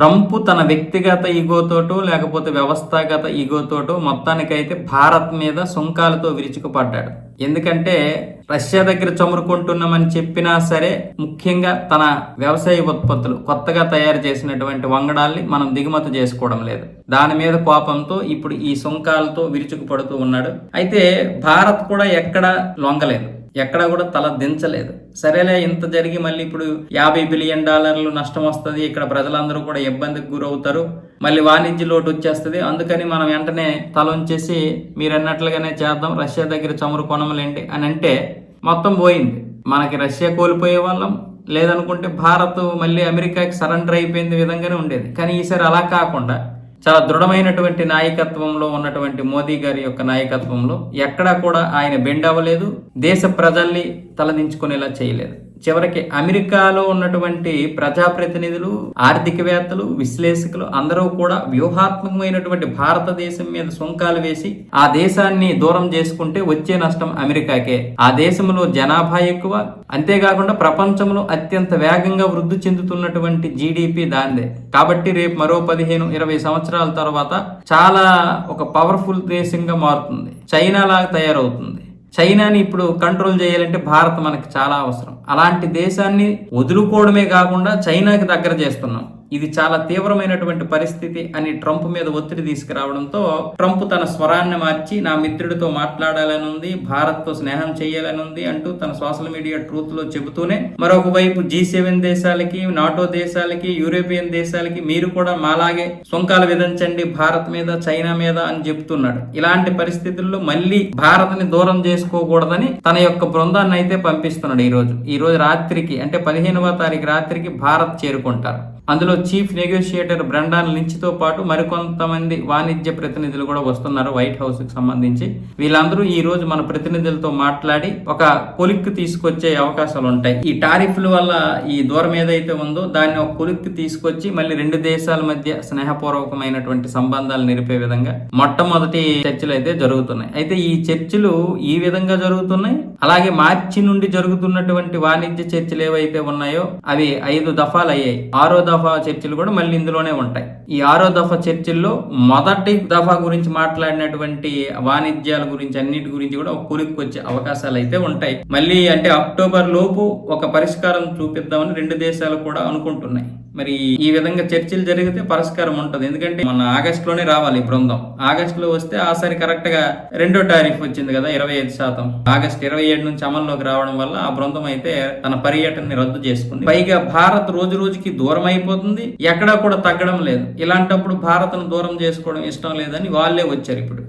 Trump తన వ్యక్తిగత ఈగోతోటో లేకపోతే వ్యవస్థాగత ఈగోతోటో మొత్తానికైతే భారత్ మీద సుంకాలతో విరుచుకుపడ్డాడు. ఎందుకంటే రష్యా దగ్గర చమురుకుంటున్నామని చెప్పినా సరే ముఖ్యంగా తన వ్యవసాయ ఉత్పత్తులు కొత్తగా తయారు చేసినటువంటి వంగడాల్ని మనం దిగుమతి చేసుకోవడం లేదు. దాని మీద కోపంతో ఇప్పుడు ఈ సుంకాలతో విరుచుకుపడుతూ ఉన్నాడు. అయితే భారత్ కూడా ఎక్కడ లొంగలేదు. ఎక్కడా కూడా తల దించలేదు. సరేలే ఇంత జరిగి మళ్ళీ ఇప్పుడు యాభై బిలియన్ డాలర్లు నష్టం వస్తుంది. ఇక్కడ ప్రజలందరూ కూడా ఇబ్బందికి గురవుతారు. మళ్ళీ వాణిజ్య లోటు వచ్చేస్తుంది. అందుకని మనం వెంటనే తల ఉంచేసి మీరు అన్నట్లుగానే చేద్దాం. రష్యా దగ్గర చమురు ఏంటి అని అంటే మొత్తం పోయింది. మనకి రష్యా కోల్పోయే వాళ్ళం. లేదనుకుంటే భారత్ మళ్ళీ అమెరికాకి సరెండర్ అయిపోయింది విధంగానే ఉండేది. కానీ ఈసారి అలా కాకుండా చాలా దృఢమైనటువంటి నాయకత్వంలో ఉన్నటువంటి మోదీ గారి యొక్క నాయకత్వంలో ఎక్కడా కూడా ఆయన బెండ్ అవ్వలేదు. దేశ ప్రజల్ని తలదించుకునేలా చేయలేదు. చివరికి అమెరికాలో ఉన్నటువంటి ప్రజాప్రతినిధులు ఆర్థికవేత్తలు విశ్లేషకులు అందరూ కూడా వ్యూహాత్మకమైనటువంటి భారతదేశం మీద సుంకాలు వేసి ఆ దేశాన్ని దూరం చేసుకుంటే వచ్చే నష్టం అమెరికాకే. ఆ దేశంలో జనాభా ఎక్కువ అంతేకాకుండా ప్రపంచంలో అత్యంత వేగంగా వృద్ధి చెందుతున్నటువంటి జీడిపి దాందే. కాబట్టి రేపు మరో పదిహేను ఇరవై సంవత్సరాల తర్వాత చాలా ఒక పవర్ఫుల్ దేశంగా మారుతుంది. చైనా లాగా తయారవుతుంది. చైనాని ఇప్పుడు కంట్రోల్ చేయాలంటే భారత్ మనకి చాలా అవసరం. అలాంటి దేశాన్ని వదులుకోవడమే కాకుండా చైనాకి దగ్గర చేస్తున్నాం. ఇది చాలా తీవ్రమైనటువంటి పరిస్థితి అని ట్రంప్ మీద ఒత్తిడి తీసుకురావడంతో ట్రంప్ తన స్వరాన్ని మార్చి నా మిత్రుడితో మాట్లాడాలని ఉంది భారత్తో స్నేహం చేయాలని ఉంది అంటూ తన సోషల్ మీడియా ట్రూత్లో చెబుతూనే మరొక వైపు జీ సెవెన్ దేశాలకి నాటో దేశాలకి యూరోపియన్ దేశాలకి మీరు కూడా మాలాగే సుంకాలు విధించండి భారత్ మీద చైనా మీద అని చెప్తున్నాడు ఇలాంటి పరిస్థితుల్లో మళ్ళీ భారత్ని దూరం చేసుకోకూడదని తన యొక్క బృందాన్ని అయితే పంపిస్తున్నాడు ఈ రోజు ఈ రోజు రాత్రికి అంటే పదిహేనవ తారీఖు రాత్రికి భారత్ చేరుకుంటారు. అందులో చీఫ్ నెగోషియేటర్ బ్రెండాన్ లించ్తో పాటు మరికొంతమంది వాణిజ్య ప్రతినిధులు కూడా వస్తున్నారు వైట్ హౌస్కు సంబంధించి. వీళ్ళందరూ ఈ రోజు మన ప్రతినిధులతో మాట్లాడి ఒక కొలిక్కి తీసుకొచ్చే అవకాశాలు ఉంటాయి. ఈ టారిఫ్ల వల్ల ఈ దూరం ఏదైతే ఉందో దాన్ని ఒక కొలిక్కి తీసుకొచ్చి మళ్ళీ రెండు దేశాల మధ్య స్నేహపూర్వకమైనటువంటి సంబంధాలు నిలిపే విధంగా మొట్టమొదటి చర్చలు అయితే జరుగుతున్నాయి. అయితే ఈ చర్చలు ఈ విధంగా జరుగుతున్నాయి. అలాగే మార్చి నుండి జరుగుతున్నటువంటి వాణిజ్య చర్చలు ఏవైతే ఉన్నాయో అవి ఐదు దఫాలు అయ్యాయి. ఆరో దఫా చర్చలు కూడా మళ్ళీ ఇందులోనే ఉంటాయి. ఈ ఆరో దఫా చర్చల్లో మొదటి దఫా గురించి మాట్లాడినటువంటి వాణిజ్యాల గురించి అన్నిటి గురించి కూడా ఒక కొలిక్కి వచ్చే అవకాశాలు అయితే ఉంటాయి. మళ్ళీ అంటే అక్టోబర్ లోపు ఒక పరిష్కారం చూపిద్దామని రెండు దేశాలు కూడా అనుకుంటున్నాయి. మరి ఈ విధంగా చర్చలు జరిగితే పరిష్కారం ఉంటుంది. ఎందుకంటే మన ఆగస్ట్లోనే రావాలి బృందం. ఆగస్ట్లో వస్తే ఆసారి కరెక్ట్గా రెండో టారిఫ్ వచ్చింది కదా ఇరవై ఐదు శాతం. ఆగస్ట్ ఇరవై ఏడు నుంచి అమల్లోకి రావడం వల్ల ఆ బృందం అయితే తన పర్యటనని రద్దు చేసుకుంది. పైగా భారత్ రోజు రోజుకి దూరం అయిపోతుంది. ఎక్కడా కూడా తగ్గడం లేదు. ఇలాంటప్పుడు భారత్ను దూరం చేసుకోవడం ఇష్టం లేదని వాళ్ళే వచ్చారు ఇప్పుడు.